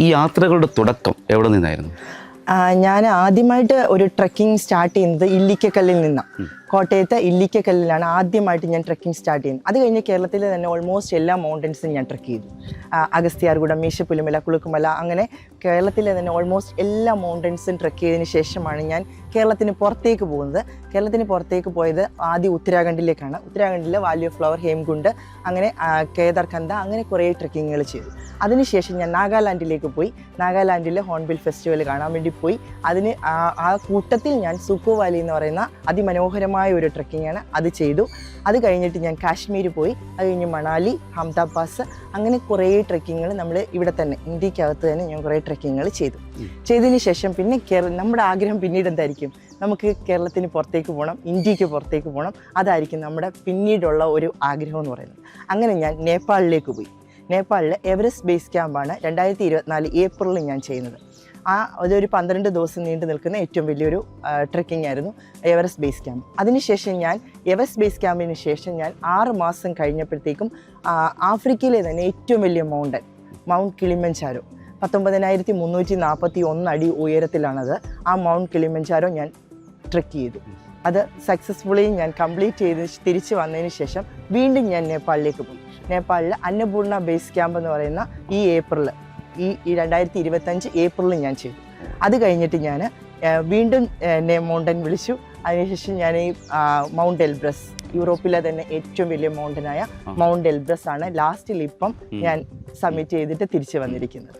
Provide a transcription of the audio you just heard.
ഈ യാത്രകളുടെ തുടക്കം എവിടെ നിന്നായിരുന്നു? ഞാൻ ആദ്യമായിട്ട് ഒരു ട്രക്കിംഗ് സ്റ്റാർട്ട് ചെയ്യുന്നത് ഇല്ലിക്കക്കല്ലിൽ നിന്നാണ് കോട്ടയത്തെ ഇല്ലിക്കക്കല്ലിലാണ് ആദ്യമായിട്ട് ഞാൻ ട്രക്കിംഗ് സ്റ്റാർട്ട് ചെയ്യുന്നത്. അത് കഴിഞ്ഞ് കേരളത്തിലെ തന്നെ ഓൾമോസ്റ്റ് എല്ലാ മൗണ്ടൻസും ഞാൻ ട്രക്ക് ചെയ്തു. അഗസ്ത്യാർകൂടം മീശപ്പുലിമല കുളുക്കുമല അങ്ങനെ കേരളത്തിലെ തന്നെ ഓൾമോസ്റ്റ് എല്ലാ മൗണ്ടൻസും ട്രക്ക് ചെയ്തതിന് ശേഷമാണ് ഞാൻ കേരളത്തിന് പുറത്തേക്ക് പോകുന്നത്. കേരളത്തിന് പുറത്തേക്ക് പോയത് ആദ്യം ഉത്തരാഖണ്ഡിലേക്കാണ്. ഉത്തരാഖണ്ഡിലെ വാല്യൂ ഓഫ് ഫ്ലവർ ഹേംകുണ്ട് അങ്ങനെ ആ, കേദാർകന്ദ അങ്ങനെ കുറേ ട്രക്കിങ്ങുകൾ ചെയ്തു. അതിനുശേഷം ഞാൻ നാഗാലാൻഡിലേക്ക് പോയി. നാഗാലാൻഡിലെ ഹോൺബിൽ ഫെസ്റ്റിവൽ കാണാൻ വേണ്ടി പോയി. അതിന് ആ- കൂട്ടത്തിൽ ഞാൻ സുക്കോ വാലി എന്ന് പറയുന്ന അതിമനോഹരമായ ഒരു ട്രക്കിംഗ് ആണ് അത് ചെയ്തു. അത് കഴിഞ്ഞിട്ട് ഞാൻ കാശ്മീർ പോയി. അത് കഴിഞ്ഞ് മണാലി ഹംദ പാസ് അങ്ങനെ കുറേ ട്രക്കിങ്ങൾ നമ്മൾ ഇവിടെ തന്നെ ഇന്ത്യക്കകത്ത് തന്നെ ഞാൻ കുറേ ട്രക്കിങ്ങൾ ചെയ്തു. ചെയ്തതിന് ശേഷം പിന്നെ കേരള നമ്മുടെ ആഗ്രഹം പിന്നീട് എന്തായിരിക്കും? നമുക്ക് കേരളത്തിന് പുറത്തേക്ക് പോകണം ഇന്ത്യയ്ക്ക് പുറത്തേക്ക് പോകണം അതായിരിക്കും നമ്മുടെ പിന്നീടുള്ള ഒരു ആഗ്രഹം എന്ന് പറയുന്നത്. അങ്ങനെ ഞാൻ നേപ്പാളിലേക്ക് പോയി. നേപ്പാളിലെ എവറസ്റ്റ് ബേസ് ക്യാമ്പാണ് രണ്ടായിരത്തി ഇരുപത്തിനാല് ഏപ്രിലിൽ ഞാൻ ചെയ്യുന്നത്. ആ ഒരു പന്ത്രണ്ട് ദിവസം നീണ്ടു നിൽക്കുന്ന ഏറ്റവും വലിയൊരു ട്രക്കിംഗ് ആയിരുന്നു എവറസ്റ്റ് ബേസ് ക്യാമ്പ് അതിനുശേഷം ഞാൻ എവറസ്റ്റ് ബേസ് ക്യാമ്പിന് ശേഷം ഞാൻ ആറ് മാസം കഴിഞ്ഞപ്പോഴത്തേക്കും ആഫ്രിക്കയിലെ തന്നെ ഏറ്റവും വലിയ മൗണ്ടൻ മൗണ്ട് കിളിമഞ്ചാരോ പത്തൊമ്പതിനായിരത്തി മുന്നൂറ്റി നാൽപ്പത്തി ഒന്ന് അടി ഉയരത്തിലാണത്. ആ മൗണ്ട് കിളിമഞ്ചാരോ ഞാൻ ട്രക്ക് ചെയ്തു. അത് സക്സസ്ഫുള്ളി ഞാൻ കംപ്ലീറ്റ് ചെയ്ത് തിരിച്ച് വന്നതിന് ശേഷം വീണ്ടും ഞാൻ നേപ്പാളിലേക്ക് പോയി. നേപ്പാളിൽ അന്നപൂർണ ബേസ് ക്യാമ്പ് എന്ന് പറയുന്ന ഈ ഏപ്രിൽ ഈ രണ്ടായിരത്തി ഇരുപത്തഞ്ച് ഏപ്രിലിൽ ഞാൻ ചെയ്തു. അത് കഴിഞ്ഞിട്ട് ഞാൻ വീണ്ടും എന്നെ മൗണ്ടൻ വിളിച്ചു. അതിനുശേഷം ഞാൻ ഈ മൗണ്ട് എൽബ്രസ് യൂറോപ്പിലെ തന്നെ ഏറ്റവും വലിയ മൗണ്ടനായ മൗണ്ട് എൽബ്രസ് ആണ് ലാസ്റ്റിൽ ഇപ്പം ഞാൻ സബ്മിറ്റ് ചെയ്തിട്ട് തിരിച്ചു വന്നിരിക്കുന്നത്.